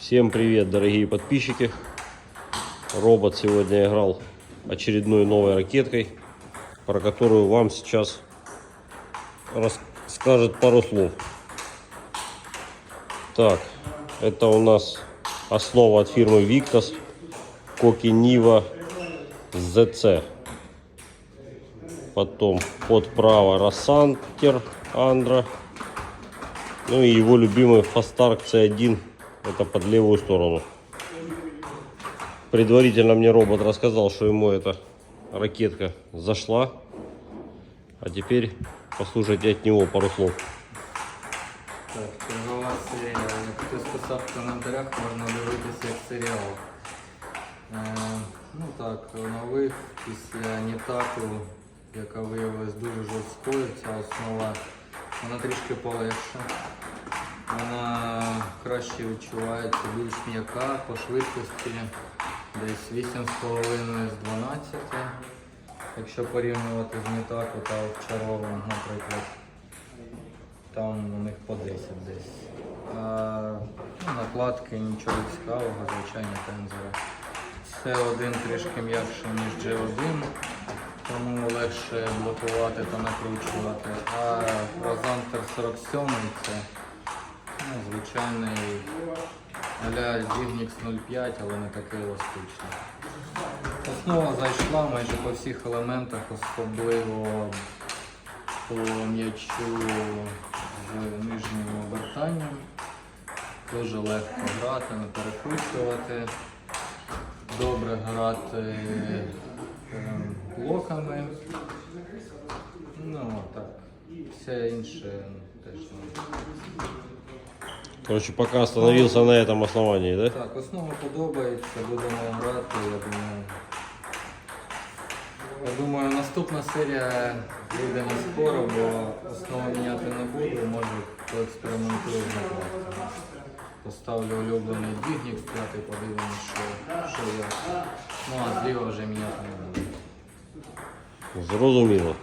Всем привет, дорогие подписчики. Робот сегодня играл очередной новой ракеткой, про которую вам сейчас расскажет пару слов. Так, это у нас основа от фирмы Victus Кокинива ZC. Потом подправа Рассантер Андра. Ну и его любимый Фастарк C1. Это под левую сторону. Предварительно мне робот рассказал, что ему эта ракетка зашла. А теперь послушайте от него пару слов. Так, чергова серія. Як хтось писав в коментарях, можна дивитися як серіал. Е, ну так, нових після Нітаку, яка виявилась дуже жорсткою, ця основа, вона трішки полегша. Вона краще відчувається, більш м'яка по швидкості, десь 8,5 з 12. Якщо порівнювати з Нітаку та Овчаровим, наприклад. Там у них по 10 десь. А, ну, накладки нічого цікавого, звичайні тензори. С1 трішки м'якше, ніж G1, тому легше блокувати та накручувати. А Розантер 47 це ну, звичайний аля Zignex 05, але не такий еластичний. Основа зайшла майже по всіх елементах, особливо по м'ячу з нижнім обертанням. Дуже легко грати, не перекручувати. Добре грати е, блоками. Ну так. Все інше теж. Короче, пока остановился на этом основании, да? Так, основа подобається, будемо грати, я думаю. Я думаю, наступна серія вийде не скоро, бо основу міняти не буду, може поекспериментую з. Поставлю улюблений дігнік, п'ятий, подивимось, що, що я. Ну а зліва вже міняти не буду. Зрозуміло.